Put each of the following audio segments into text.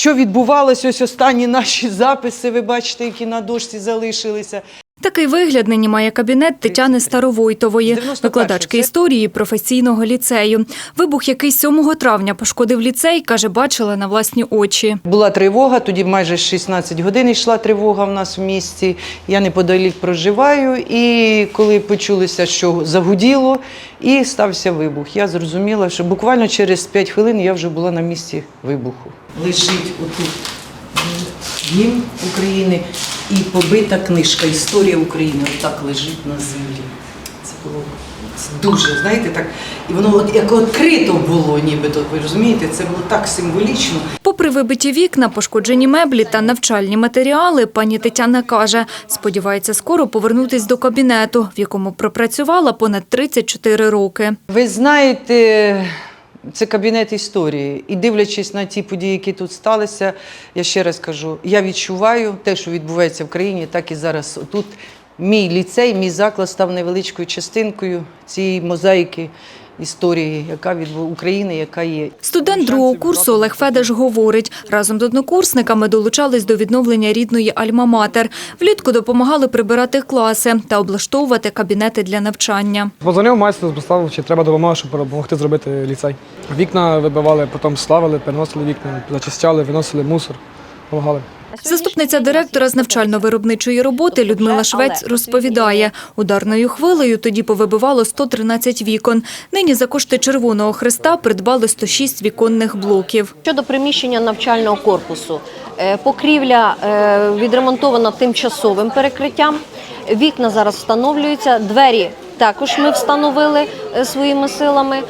що відбувалося, ось останні наші записи, ви бачите, які на дошці залишилися. Такий вигляд нині має кабінет Тетяни Старовойтової, 91-й, викладачки історії професійного ліцею. Вибух, який 7 травня пошкодив ліцей, каже, бачила на власні очі. Була тривога, тоді майже 16 годин йшла тривога в нас в місті. Я неподалік проживаю. І коли почулося, що загуділо, і стався вибух. Я зрозуміла, що буквально через 5 хвилин я вже була на місці вибуху. Лежить отут гімн України і побита книжка Історія України. Отак лежить на землі. Це було дуже, знаєте, так. І воно от як відкрито було, нібито, ви розумієте, це було так символічно. Попри вибиті вікна, пошкоджені меблі та навчальні матеріали, пані Тетяна каже, сподівається скоро повернутись до кабінету, в якому пропрацювала понад 34 роки. Ви знаєте, це кабінет історії. І дивлячись на ті події, які тут сталися, я ще раз кажу: я відчуваю те, що відбувається в країні, так і зараз тут. Мій ліцей, мій заклад став невеличкою частинкою цієї мозаїки історії, яка від України, яка є. Студент другого курсу Олег Федеш говорить, разом з однокурсниками долучались до відновлення рідної Альма-Матер. Влітку допомагали прибирати класи та облаштовувати кабінети для навчання. Позвонив майстер, поставив, чи треба допомога, щоб допомогти зробити ліцей. Вікна вибивали, потім славили, переносили вікна, зачищали, виносили мусор, допомагали. Заступниця директора з навчально-виробничої роботи Людмила Швець розповідає, ударною хвилею тоді повибивало 113 вікон. Нині за кошти Червоного Христа придбали 106 віконних блоків. Щодо приміщення навчального корпусу, е, покрівля е, відремонтована тимчасовим перекриттям. Вікна зараз встановлюються, двері також ми встановили е, своїми силами.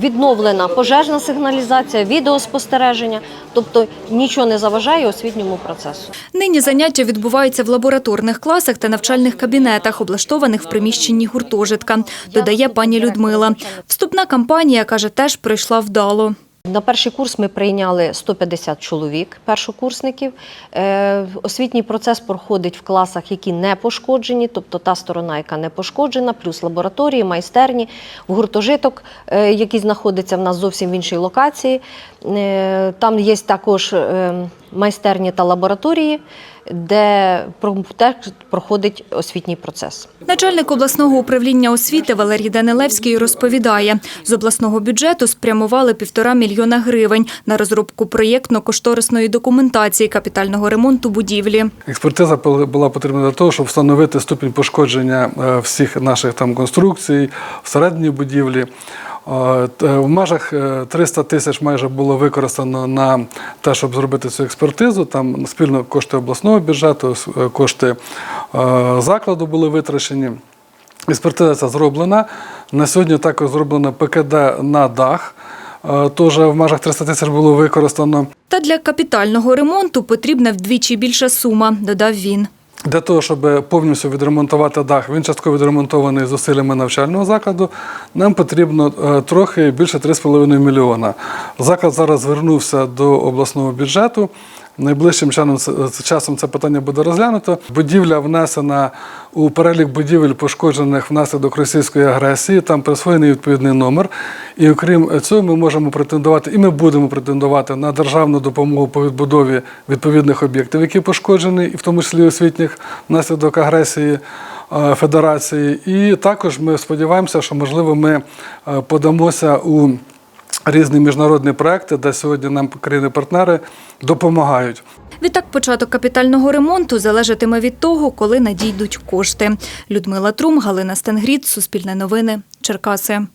Відновлена пожежна сигналізація, відеоспостереження, тобто нічого не заважає освітньому процесу. Нині заняття відбуваються в лабораторних класах та навчальних кабінетах, облаштованих в приміщенні гуртожитка, додає пані Людмила. Вступна кампанія, каже, теж пройшла вдало. На перший курс ми прийняли 150 чоловік, першокурсників. Е, Освітній процес проходить в класах, які не пошкоджені, тобто та сторона, яка не пошкоджена, плюс лабораторії, майстерні, гуртожиток, е, який знаходиться в нас зовсім в іншій локації. Е, Там є також е, майстерні та лабораторії, де про- проходить освітній процес. Начальник обласного управління освіти Валерій Данилевський розповідає, з обласного бюджету спрямували півтора мільйона гривень на розробку проєктно-кошторисної документації капітального ремонту будівлі. Експертиза була потрібна для того, щоб встановити ступінь пошкодження е, всіх наших там конструкцій всередині будівлі. Е, В межах е, 300 тисяч майже було використано на те, щоб зробити цю експертизу. Там спільно кошти обласного бюджету, е, кошти е, закладу були витрачені. Експертиза ця зроблена. На сьогодні також зроблено ПКД на дах. Е, Теж в межах 300 тисяч було використано. Та для капітального ремонту потрібна вдвічі більша сума, додав він. Для того, щоб повністю відремонтувати дах, він частково відремонтований зусиллями навчального закладу, нам потрібно е, трохи більше 3,5 мільйона. Заклад зараз звернувся до обласного бюджету. Найближчим часом це- питання буде розглянуто. Будівля внесена у перелік будівель, пошкоджених внаслідок російської агресії. Там присвоєний відповідний номер. І окрім цього, ми можемо претендувати, і ми будемо претендувати на державну допомогу по відбудові відповідних об'єктів, які пошкоджені, і в тому числі освітніх внаслідок агресії е, Федерації. І також ми сподіваємося, що можливо ми е, подамося у різні міжнародні проекти, де сьогодні нам країни-партнери допомагають. Відтак, початок капітального ремонту залежатиме від того, коли надійдуть кошти. Людмила Трум, Галина Стенгріт, Суспільне новини, Черкаси.